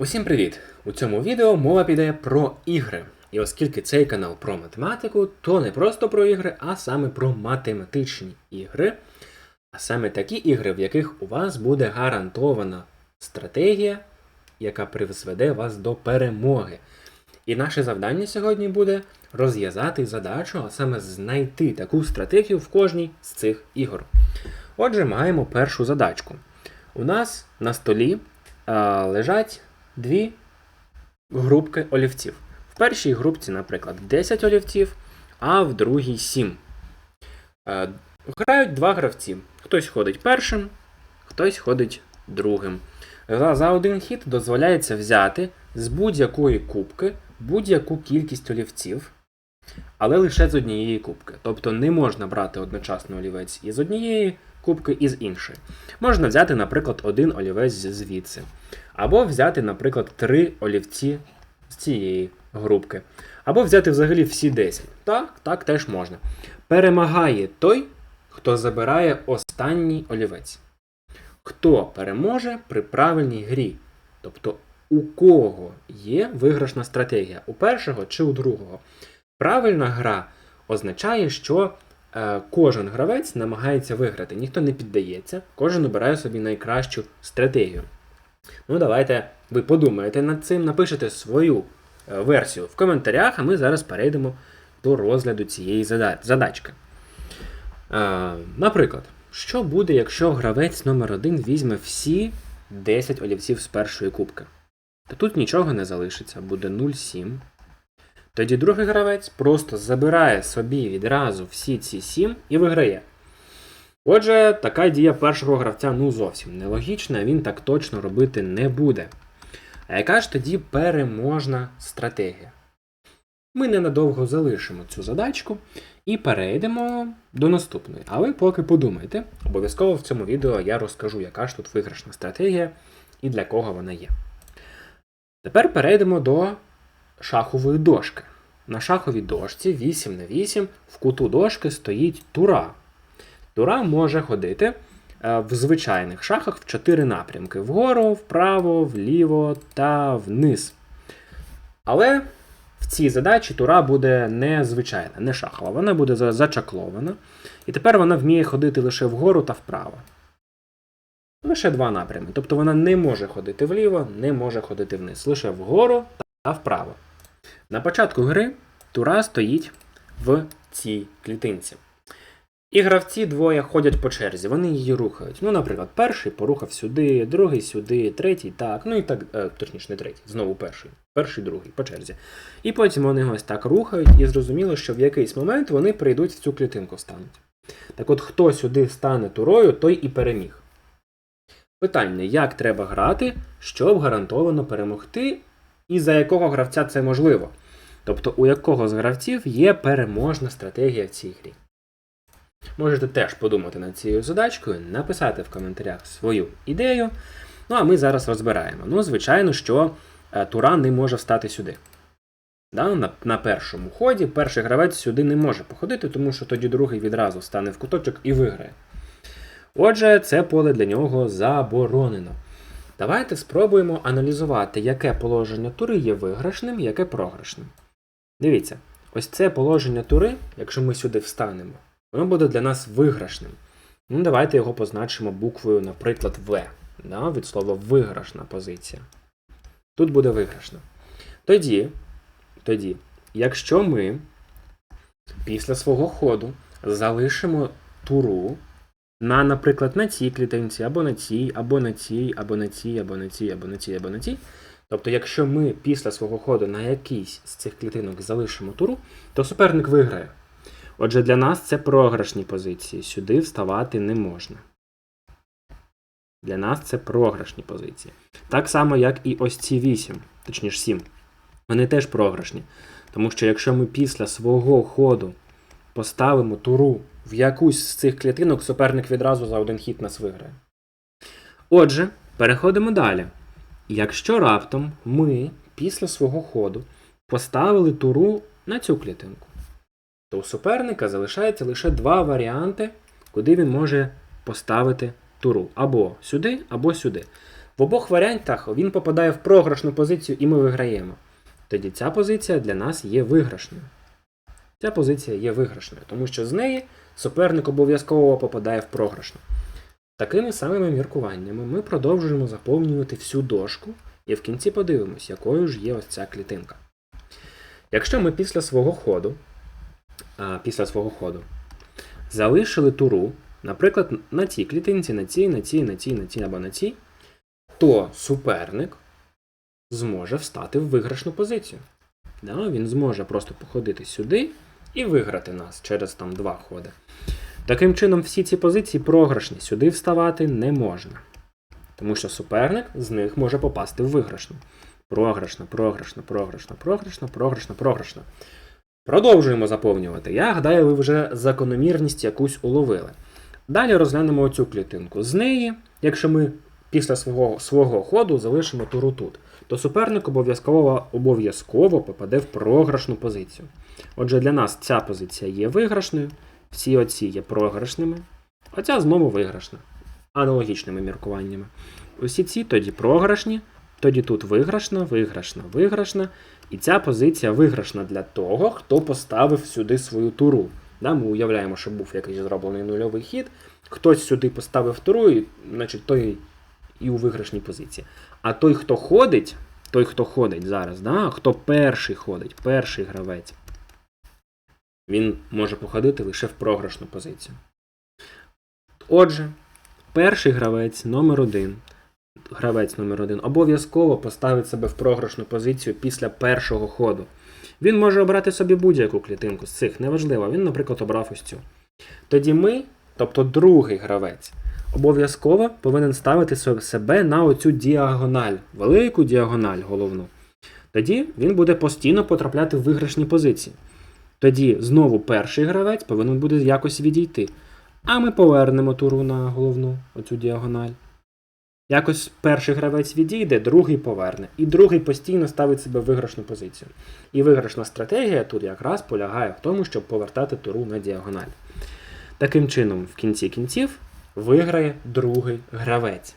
Усім привіт! У цьому відео мова піде про ігри. І оскільки цей канал про математику, то не просто про ігри, а саме про математичні ігри. А саме такі ігри, в яких у вас буде гарантована стратегія, яка призведе вас до перемоги. І наше завдання сьогодні буде розв'язати задачу, а саме знайти таку стратегію в кожній з цих ігор. Отже, маємо першу задачку. У нас на столі а, лежать дві групки олівців. В першій групці, наприклад, 10 олівців, а в другій 7. Е, Грають два гравці. Хтось ходить першим, хтось ходить другим. За, за один хід дозволяється взяти з будь-якої кубки будь-яку кількість олівців, але лише з однієї кубки. Тобто не можна брати одночасно олівець із однієї кубки і з іншої. Можна взяти, наприклад, один олівець звідси. Або взяти, наприклад, три олівці з цієї групки. Або взяти взагалі всі 10. Так, так теж можна. Перемагає той, хто забирає останній олівець. Хто переможе при правильній грі? Тобто, у кого є виграшна стратегія? У першого чи у другого? Правильна гра означає, що е, кожен гравець намагається виграти. Ніхто не піддається, кожен обирає собі найкращу стратегію. Ну, давайте ви подумаєте над цим, напишете свою е, версію в коментарях, а ми зараз перейдемо до розгляду цієї задачки. Е, наприклад, що буде, якщо гравець номер 1 візьме всі 10 олівців з першої кубки? То тут нічого не залишиться, буде 0,7. Тоді другий гравець просто забирає собі відразу всі ці 7 і виграє. Отже, така дія першого гравця ну зовсім нелогічна, він так точно робити не буде. А яка ж тоді переможна стратегія? Ми ненадовго залишимо цю задачку і перейдемо до наступної. А ви поки подумайте, обов'язково в цьому відео я розкажу, яка ж тут виграшна стратегія і для кого вона є. Тепер перейдемо до шахової дошки. На шаховій дошці 8 на 8 в куту дошки стоїть тура. Тура може ходити е, в звичайних шахах в чотири напрямки: вгору, вправо, вліво та вниз. Але в цій задачі тура буде не звичайна, не шахова, вона буде зачаклована. І тепер вона вміє ходити лише вгору та вправо. Лише два напрями. Тобто вона не може ходити вліво, не може ходити вниз. Лише вгору та вправо. На початку гри тура стоїть в цій клітинці. І гравці двоє ходять по черзі, вони її рухають. Ну, наприклад, перший порухав сюди, другий сюди, третій так, ну і так, е, точніше, не третій, знову перший, перший, другий по черзі. І потім вони ось так рухають, і зрозуміло, що в якийсь момент вони прийдуть в цю клітинку встануть. Так от, хто сюди стане турою, той і переміг. Питання, як треба грати, щоб гарантовано перемогти, і за якого гравця це можливо? Тобто, у якого з гравців є переможна стратегія в цій грі. Можете теж подумати над цією задачкою, написати в коментарях свою ідею. Ну а ми зараз розбираємо. Ну, звичайно, що е, Тура не може встати сюди. Да? На, на першому ході перший гравець сюди не може походити, тому що тоді другий відразу стане в куточок і виграє. Отже, це поле для нього заборонено. Давайте спробуємо аналізувати, яке положення тури є виграшним, яке програшним. Дивіться, ось це положення тури, якщо ми сюди встанемо, воно буде для нас виграшним. Ну, давайте його позначимо буквою, наприклад, В. Да, від слова виграшна позиція. Тут буде виграшна. Тоді, тоді, якщо ми після свого ходу залишимо туру на, наприклад, на цій клітинці, або на цій, або на цій, або на цій, або на цій, або на цій, або на цій. Тобто, якщо ми після свого ходу на якійсь з цих клітинок залишимо туру, то суперник виграє. Отже, для нас це програшні позиції. Сюди вставати не можна. Для нас це програшні позиції. Так само, як і ось ці 8, точніше 7. Вони теж програшні. Тому що якщо ми після свого ходу поставимо туру в якусь з цих клітинок, суперник відразу за один хід нас виграє. Отже, переходимо далі. Якщо раптом ми після свого ходу поставили туру на цю клітинку, то у суперника залишається лише два варіанти, куди він може поставити туру. Або сюди, або сюди. В обох варіантах він попадає в програшну позицію і ми виграємо. Тоді ця позиція для нас є виграшною. Ця позиція є виграшною, тому що з неї суперник обов'язково попадає в програшну. Такими самими міркуваннями ми продовжуємо заповнювати всю дошку і в кінці подивимось, якою ж є ось ця клітинка. Якщо ми після свого ходу, після свого ходу залишили туру, наприклад, на цій клітинці, на цій, на цій, на цій, на цій або на цій, то суперник зможе встати в виграшну позицію. Да, він зможе просто походити сюди і виграти нас через там два ходи. Таким чином, всі ці позиції програшні, сюди вставати не можна. Тому що суперник з них може попасти в виграшну. Програшна, програшна, програшна, програшна, програшна, програшна. Продовжуємо заповнювати. Я гадаю, ви вже закономірність якусь уловили. Далі розглянемо оцю клітинку. З неї, якщо ми після свого, свого ходу залишимо туру тут, то суперник обов'язково обов'язково попаде в програшну позицію. Отже, для нас ця позиція є виграшною, всі оці є програшними, а ця знову виграшна. Аналогічними міркуваннями. Усі ці тоді програшні, тоді тут виграшна, виграшна, виграшна. І ця позиція виграшна для того, хто поставив сюди свою туру. Да, ми уявляємо, що був якийсь зроблений нульовий хід, хтось сюди поставив туру, і, значить, той і у виграшній позиції. А той, хто ходить, той, хто ходить зараз, да, хто перший ходить, перший гравець, він може походити лише в програшну позицію. Отже, перший гравець номер один, гравець номер один обов'язково поставить себе в програшну позицію після першого ходу. Він може обрати собі будь-яку клітинку з цих, неважливо, він, наприклад, обрав ось цю. Тоді ми, тобто другий гравець, обов'язково повинен ставити себе на оцю діагональ, велику діагональ головну. Тоді він буде постійно потрапляти в виграшні позиції. Тоді знову перший гравець повинен буде якось відійти. А ми повернемо туру на головну оцю діагональ. Якось перший гравець відійде, другий поверне. І другий постійно ставить себе в виграшну позицію. І виграшна стратегія тут якраз полягає в тому, щоб повертати туру на діагональ. Таким чином, в кінці кінців виграє другий гравець.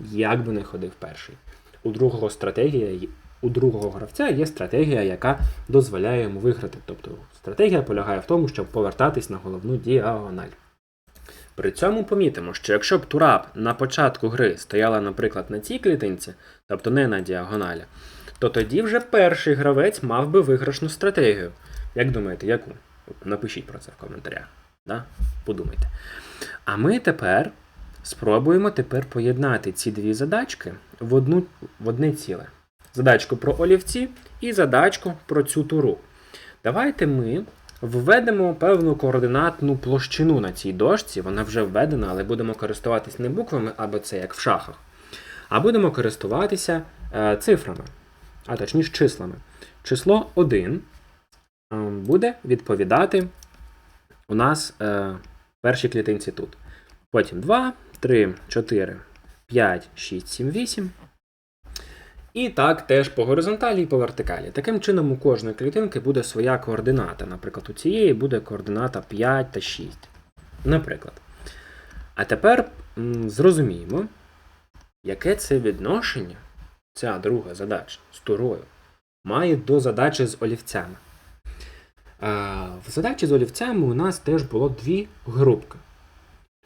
Як би не ходив перший. У другого стратегія у другого гравця є стратегія, яка дозволяє йому виграти. Тобто стратегія полягає в тому, щоб повертатись на головну діагональ. При цьому помітимо, що якщо б тура на початку гри стояла, наприклад, на цій клітинці, тобто не на діагоналі, то тоді вже перший гравець мав би виграшну стратегію. Як думаєте, яку? Напишіть про це в коментарях. Да? Подумайте. А ми тепер спробуємо тепер поєднати ці дві задачки в, одну, в одне ціле. Задачку про олівці і задачку про цю туру. Давайте ми введемо певну координатну площину на цій дошці. Вона вже введена, але будемо користуватись не буквами або це як в шахах, а будемо користуватися е, цифрами, а точніше числами. Число 1 е, буде відповідати у нас е, першій клітинці тут. Потім 2, 3, 4, 5, 6, 7, 8. І так теж по горизонталі і по вертикалі. Таким чином, у кожної клітинки буде своя координата. Наприклад, у цієї буде координата 5 та 6. Наприклад. А тепер зрозуміємо, яке це відношення, ця друга задача з турою, має до задачі з олівцями. В задачі з олівцями у нас теж було дві групки.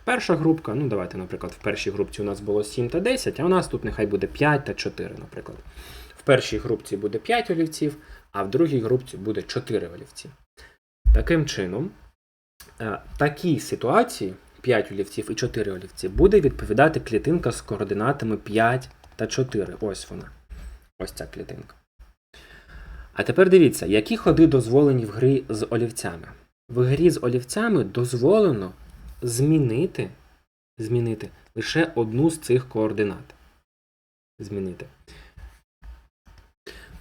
Перша групка, ну давайте, наприклад, в першій групці у нас було 7 та 10, а у нас тут нехай буде 5 та 4, наприклад. В першій групці буде 5 олівців, а в другій групці буде 4 олівці. Таким чином, е, такій ситуації 5 олівців і 4 олівці буде відповідати клітинка з координатами 5 та 4. Ось вона. Ось ця клітинка. А тепер дивіться, які ходи дозволені в грі з олівцями. В грі з олівцями дозволено змінити, змінити лише одну з цих координат. Змінити.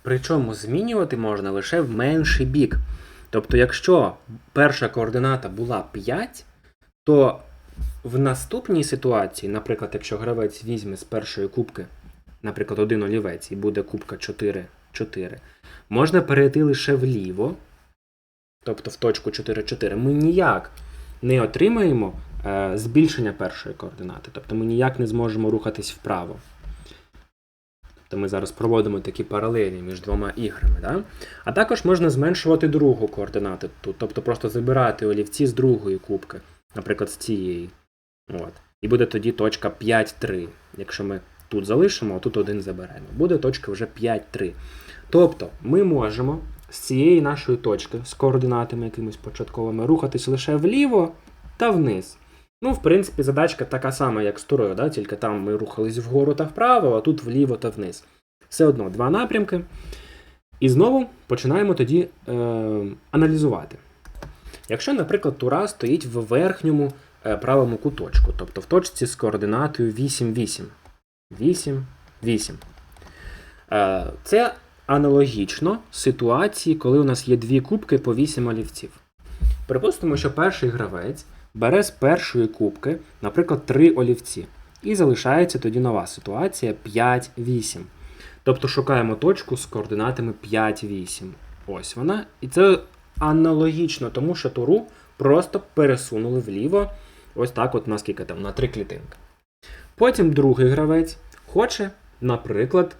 Причому змінювати можна лише в менший бік. Тобто, якщо перша координата була 5, то в наступній ситуації, наприклад, якщо гравець візьме з першої кубки, наприклад, один олівець і буде кубка 4, 4, можна перейти лише вліво, тобто в точку 4, 4. Ми ніяк не отримаємо е, збільшення першої координати. Тобто ми ніяк не зможемо рухатись вправо. То ми зараз проводимо такі паралелі між двома іграми. Да? А також можна зменшувати другу координату тут, тобто просто забирати олівці з другої кубки, наприклад, з цієї. От. І буде тоді точка 5-3. Якщо ми тут залишимо, а тут один заберемо. Буде точка вже 5-3. Тобто ми можемо з цієї нашої точки з координатами якимись початковими рухатись лише вліво та вниз. Ну, в принципі, задачка така сама, як з турою, да? тільки там ми рухались вгору та вправо, а тут вліво та вниз. Все одно два напрямки. І знову починаємо тоді е, аналізувати. Якщо, наприклад, тура стоїть в верхньому е, правому куточку, тобто в точці з координатою 8, 8. 8, 8. Е, це аналогічно ситуації, коли у нас є дві кубки по 8 олівців. Припустимо, що перший гравець бере з першої кубки, наприклад, 3 олівці. І залишається тоді нова ситуація 5-8. Тобто шукаємо точку з координатами 5-8. Ось вона. І це аналогічно тому, що туру просто пересунули вліво. Ось так, от наскільки там, на 3 клітинки. Потім другий гравець хоче, наприклад,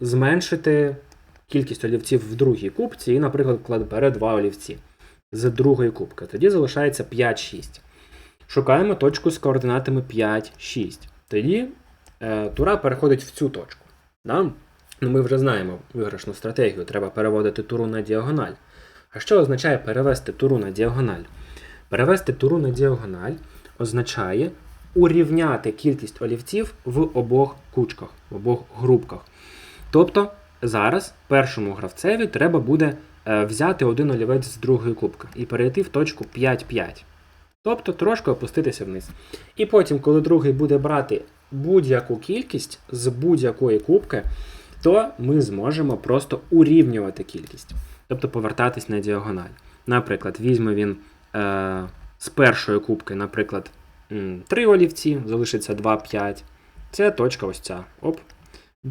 зменшити кількість олівців в другій кубці і, наприклад, бере 2 олівці з другої кубки. Тоді залишається 5-6. Шукаємо точку з координатами 5-6. Тоді е, тура переходить в цю точку. Да? Ну, Ми вже знаємо виграшну стратегію, треба переводити туру на діагональ. А що означає перевести туру на діагональ? Перевести туру на діагональ означає урівняти кількість олівців в обох кучках, в обох групках. Тобто зараз першому гравцеві треба буде е, взяти один олівець з другої кубки і перейти в точку 5-5. Тобто трошки опуститися вниз. І потім, коли другий буде брати будь-яку кількість з будь-якої кубки, то ми зможемо просто урівнювати кількість. Тобто повертатись на діагональ. Наприклад, візьме він е, з першої кубки, наприклад, 3 олівці, залишиться 2-5. Це точка ось ця. Оп.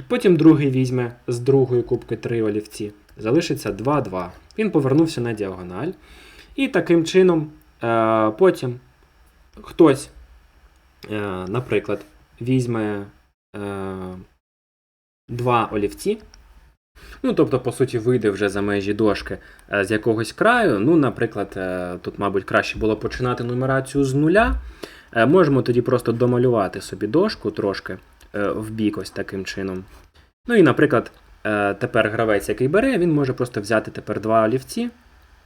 Потім другий візьме з другої кубки 3 олівці, залишиться 2-2. Він повернувся на діагональ. І таким чином е, потім хтось, е, наприклад, візьме е, два олівці. Ну, тобто, по суті, вийде вже за межі дошки е, з якогось краю. Ну, наприклад, е, тут, мабуть, краще було починати нумерацію з нуля. Е, можемо тоді просто домалювати собі дошку трошки в бік ось таким чином. Ну і, наприклад, е, тепер гравець, який бере, він може просто взяти тепер два олівці,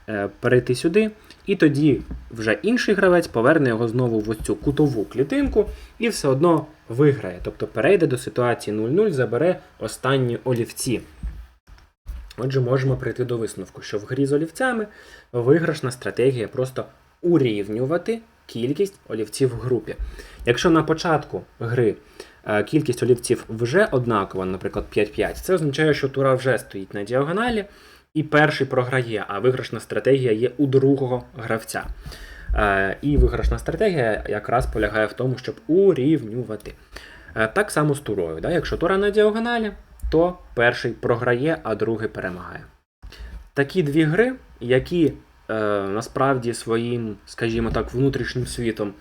е, перейти сюди, і тоді вже інший гравець поверне його знову в ось цю кутову клітинку і все одно виграє. Тобто перейде до ситуації 0-0, забере останні олівці. Отже, можемо прийти до висновку, що в грі з олівцями виграшна стратегія просто урівнювати кількість олівців в групі. Якщо на початку гри е, кількість олівців вже однакова, наприклад, 5-5, це означає, що тура вже стоїть на діагоналі, і перший програє, а виграшна стратегія є у другого гравця. Е, І виграшна стратегія якраз полягає в тому, щоб урівнювати. Е, Так само з турою. Да? Якщо тура на діагоналі, то перший програє, а другий перемагає. Такі дві гри, які е, насправді своїм, скажімо так, внутрішнім світом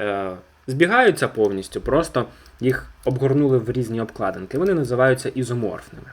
е, збігаються повністю, просто їх обгорнули в різні обкладинки. Вони називаються ізоморфними.